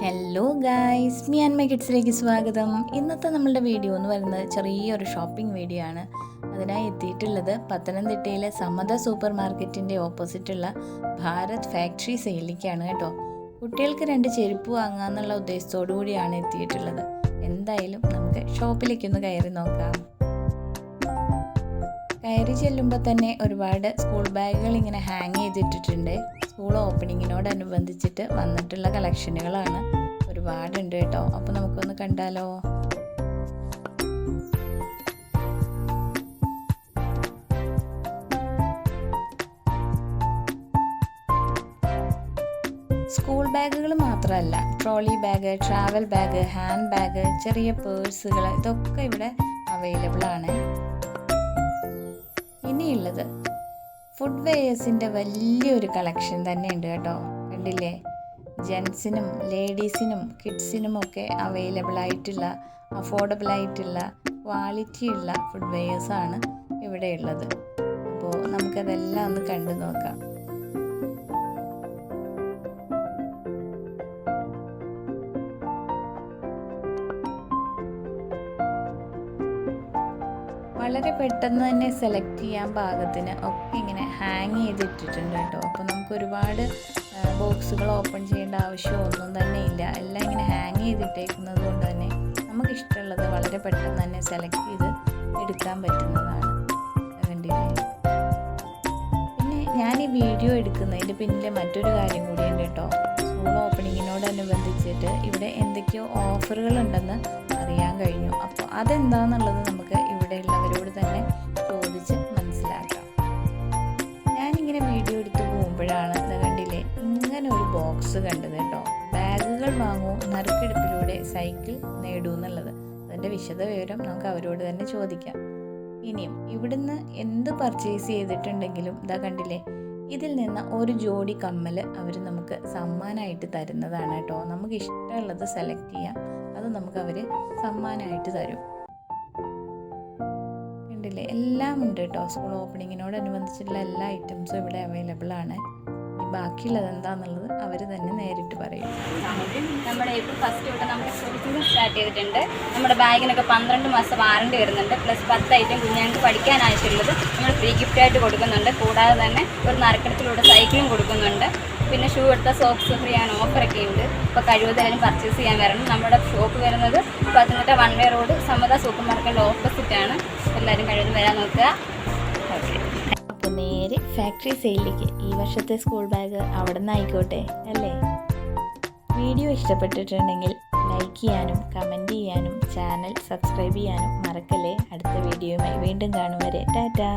Hello guys me and my കിഡ്സിലേക്ക് സ്വാഗതം. ഇന്നത്തെ നമ്മളുടെ വീഡിയോ എന്ന് പറയുന്നത് ചെറിയൊരു ഷോപ്പിംഗ് വീഡിയോ ആണ്. അതിനായി എത്തിയിട്ടുള്ളത് പത്തനംതിട്ടയിലെ സമത സൂപ്പർ മാർക്കറ്റിന്റെ ഓപ്പോസിറ്റുള്ള ഭാരത് ഫാക്ടറി സെയിലിലേക്കാണ് കേട്ടോ. കുട്ടികൾക്ക് രണ്ട് ചെരുപ്പ് വാങ്ങാന്നുള്ള ഉദ്ദേശത്തോടു കൂടിയാണ് എത്തിയിട്ടുള്ളത്. എന്തായാലും നമുക്ക് ഷോപ്പിലേക്കൊന്ന് കയറി നോക്കാം. കയറി ചെല്ലുമ്പോൾ തന്നെ ഒരുപാട് സ്കൂൾ ബാഗുകൾ ഇങ്ങനെ ഹാങ് ചെയ്തിട്ടിട്ടുണ്ട്. സ്കൂൾ ഓപ്പണിങ്ങിനോടനുബന്ധിച്ചിട്ട് വന്നിട്ടുള്ള കളക്ഷനുകളാണ് ഒരുപാടുണ്ട് കേട്ടോ. അപ്പോൾ നമുക്കൊന്ന് കണ്ടാലോ? സ്കൂൾ ബാഗുകൾ മാത്രമല്ല trolley bag travel bag hand bag ചെറിയ പേഴ്സുകൾ ഇതൊക്കെ ഇവിടെ അവൈലബിൾ ആണ്. ഇനിയുള്ളത് ഫുഡ് വെയേഴ്സിന്റെ വലിയൊരു കളക്ഷൻ തന്നെയുണ്ട് കേട്ടോ. കണ്ടില്ലേ? ജെൻസിനും ലേഡീസിനും കിഡ്സിനുമൊക്കെ അവൈലബിൾ ആയിട്ടുള്ള അഫോർഡബിൾ ആയിട്ടുള്ള ക്വാളിറ്റി ഉള്ള ഫുഡ് വെയേഴ്സാണ് ഇവിടെയുള്ളത്. അപ്പോൾ നമുക്കതെല്ലാം ഒന്ന് കണ്ടു നോക്കാം വളരെ പെട്ടെന്ന് തന്നെ സെലക്ട് ചെയ്യാൻ പാകത്തിന് ഒക്കെ ഇങ്ങനെ ഹാങ് ചെയ്തിട്ടിട്ടുണ്ട് കേട്ടോ. അപ്പോൾ നമുക്ക് ഒരുപാട് ബോക്സുകൾ ഓപ്പൺ ചെയ്യേണ്ട ആവശ്യമൊന്നും തന്നെ ഇല്ല. എല്ലാം ഇങ്ങനെ ഹാങ് ചെയ്തിട്ടേക്കുന്നത് കൊണ്ട് തന്നെ നമുക്ക് ഇഷ്ടമുള്ളത് വളരെ പെട്ടെന്ന് തന്നെ സെലക്ട് ചെയ്ത് എടുക്കാൻ പറ്റുന്നതാണ്. കണ്ടില്ലേ പിന്നെ ഞാൻ ഈ വീഡിയോ എടുക്കുന്നതിന്റെ പിന്നിലെ മറ്റൊരു കാര്യം കൂടിയുണ്ട് കേട്ടോ. സ്കൂൾ ഓപ്പണിങ്ങിനോടനുബന്ധിച്ചിട്ട് ഇവിടെ എന്തൊക്കെയോ ഓഫറുകൾ ഉണ്ടെന്ന് അറിയാൻ കഴിഞ്ഞു. അപ്പോൾ അതെന്താണെന്നുള്ളത് നമുക്ക് ഇവിടെയുള്ളവരോട് തന്നെ ചോദിച്ച് മനസ്സിലാക്കാം. ഞാനിങ്ങനെ വീഡിയോ എടുത്ത് പോകുമ്പോഴാണ് ഇത് കണ്ടില്ലേ? ഇങ്ങനെ ഒരു ബോക്സ് കണ്ടത് കേട്ടോ. ബാഗുകൾ വാങ്ങൂ നറുക്കെടുപ്പിലൂടെ സൈക്കിൾ നേടൂ എന്നുള്ളത്. അതിന്റെ വിശദവിവരം നമുക്ക് അവരോട് തന്നെ ചോദിക്കാം. ഇനിയും ഇവിടുന്ന് എന്ത് പർച്ചേസ് ചെയ്തിട്ടുണ്ടെങ്കിലും ഇതാ കണ്ടില്ലേ? ഇതിൽ നിന്ന് ഒരു ജോഡി കമ്മൽ അവർ നമുക്ക് സമ്മാനമായിട്ട് തരുന്നതാണ് കേട്ടോ. നമുക്ക് ഇഷ്ടമുള്ളത് സെലക്ട് ചെയ്യാം. അത് നമുക്ക് അവർ സമ്മാനമായിട്ട് തരും. കണ്ടില്ലേ? എല്ലാം ഉണ്ട് കേട്ടോ. സ്കൂൾ ഓപ്പണിങ്ങിനോടനുബന്ധിച്ചിട്ടുള്ള എല്ലാ ഐറ്റംസും ഇവിടെ അവൈലബിൾ ആണ്. ബാക്കിയുള്ളത് എന്താണെന്നുള്ളത് അവർ തന്നെ നേരിട്ട് പറയും. നമ്മുടെ ഇപ്പോൾ ഫസ്റ്റ് തൊട്ട് നമ്മൾ സർവീസിംഗ് സ്റ്റാർട്ട് ചെയ്തിട്ടുണ്ട്. നമ്മുടെ ബാഗിനൊക്കെ പന്ത്രണ്ട് മാസം വാറണ്ടി വരുന്നുണ്ട്. പ്ലസ് പത്ത് ഐറ്റം കുഞ്ഞുങ്ങൾക്ക് പഠിക്കാൻ ആവശ്യമുള്ളത് നമ്മൾ ഫ്രീ ഗിഫ്റ്റ് ആയിട്ട് കൊടുക്കുന്നുണ്ട്. കൂടാതെ തന്നെ ഒരു നറുക്കെടുപ്പിലൂടെ സൈക്കിളും കൊടുക്കുന്നുണ്ട്. പിന്നെ ഷൂ എടുത്ത സോക്സ് ഫ്രീ ആണ് ഓഫറൊക്കെ ഉണ്ട്. അപ്പോൾ കഴിവതെല്ലാം പർച്ചേസ് ചെയ്യാൻ വരണം. നമ്മുടെ ഷോപ്പ് വരുന്നത് Pathanamthitta one way road Samatha super മാർക്കറ്റിന്റെ ഓപ്പോസിറ്റാണ് എല്ലാവരും കഴിവതും വരാൻ നോക്കുക. നേരെ ഫാക്ടറി സെയിലേക്ക് ഈ വർഷത്തെ സ്കൂൾ ബാഗ് അവിടെ നിന്ന് ആയിക്കോട്ടെ അല്ലേ? വീഡിയോ ഇഷ്ടപ്പെട്ടിട്ടുണ്ടെങ്കിൽ ലൈക്ക് ചെയ്യാനും കമന്റ് ചെയ്യാനും ചാനൽ സബ്സ്ക്രൈബ് ചെയ്യാനും മറക്കല്ലേ? അടുത്ത വീഡിയോയുമായി വീണ്ടും കാണും വരെ. ടാറ്റാ.